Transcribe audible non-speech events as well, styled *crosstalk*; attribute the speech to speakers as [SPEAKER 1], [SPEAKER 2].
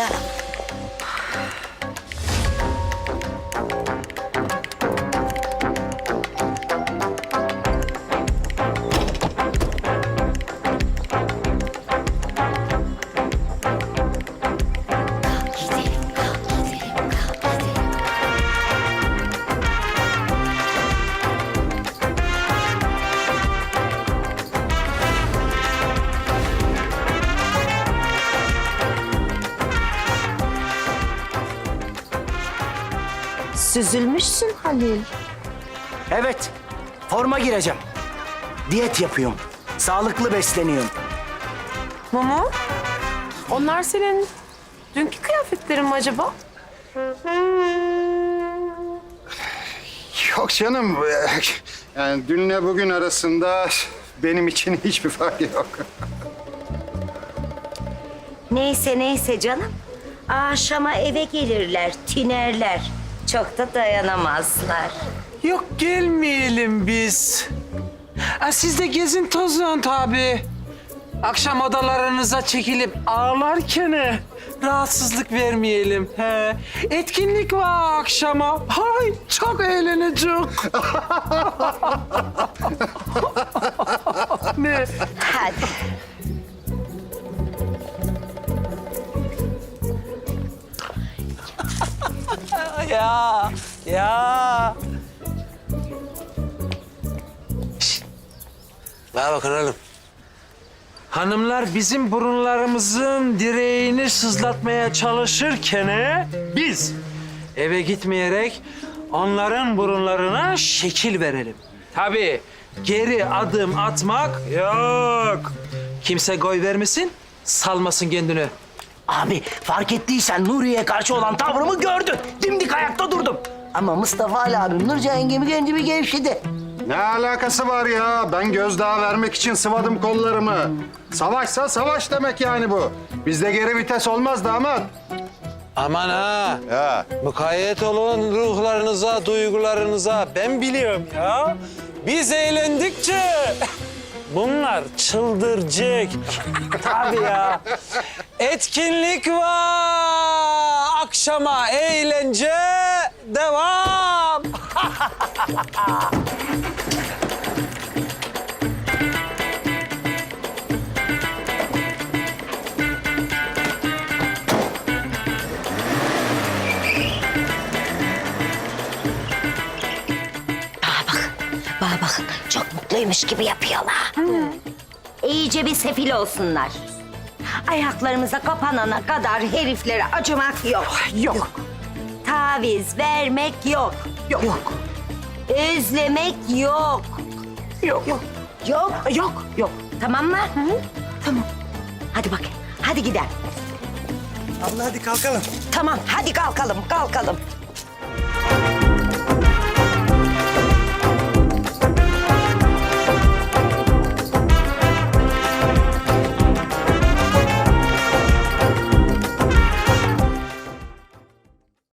[SPEAKER 1] Cristiana. Süzülmüşsün Halil.
[SPEAKER 2] Evet, forma gireceğim. Diyet yapıyorum. Sağlıklı besleniyorum.
[SPEAKER 1] Mumu, onlar senin dünkü kıyafetlerin mi acaba?
[SPEAKER 3] Yok canım. *laughs* Yani dünle bugün arasında benim için hiçbir fark yok.
[SPEAKER 4] Neyse neyse canım. Akşama eve gelirler, tinerler. Çok da dayanamazlar.
[SPEAKER 5] Yok gelmeyelim biz. Ha, siz de gezin tozun tabii. Akşam odalarınıza çekilip ağlarken e, rahatsızlık vermeyelim. He. Etkinlik var akşama. Hay çok eğlenecek. *laughs* ne?
[SPEAKER 4] Hadi.
[SPEAKER 5] Ya ya. Şişt. Bana bakın oğlum. Hanımlar bizim burunlarımızın direğini sızlatmaya çalışırken e, biz eve gitmeyerek onların burunlarına şekil verelim. Tabii geri adım atmak yok. Kimse goy vermesin, salmasın kendini.
[SPEAKER 2] Abi fark ettiysen Nuriye'ye karşı olan tavrımı gördün. Dimdik ayakta durdum. Ama Mustafa Ali abim Nurcan yengemi bir gevşedi.
[SPEAKER 3] Ne alakası var ya? Ben gözdağı vermek için sıvadım kollarımı. Savaşsa savaş demek yani bu. Bizde geri vites olmaz damat.
[SPEAKER 5] Aman ha.
[SPEAKER 3] Ya.
[SPEAKER 5] Mukayyet olun ruhlarınıza, duygularınıza. Ben biliyorum ya. Biz eğlendikçe *laughs* bunlar çıldıracak. Tabii ya. Etkinlik var. Akşama eğlence devam. *laughs*
[SPEAKER 4] bana bakın. Çok mutluymuş gibi yapıyorlar. İyice bir sefil olsunlar. Ayaklarımıza kapanana kadar heriflere acımak yok. Yok. Taviz vermek yok. Yok. Yok. Özlemek yok.
[SPEAKER 1] Yok. Yok.
[SPEAKER 4] Yok.
[SPEAKER 1] Yok. Yok.
[SPEAKER 4] Tamam mı? Tamam. Hadi bakayım. Hadi gidelim.
[SPEAKER 5] Allah hadi kalkalım.
[SPEAKER 4] Tamam hadi kalkalım kalkalım.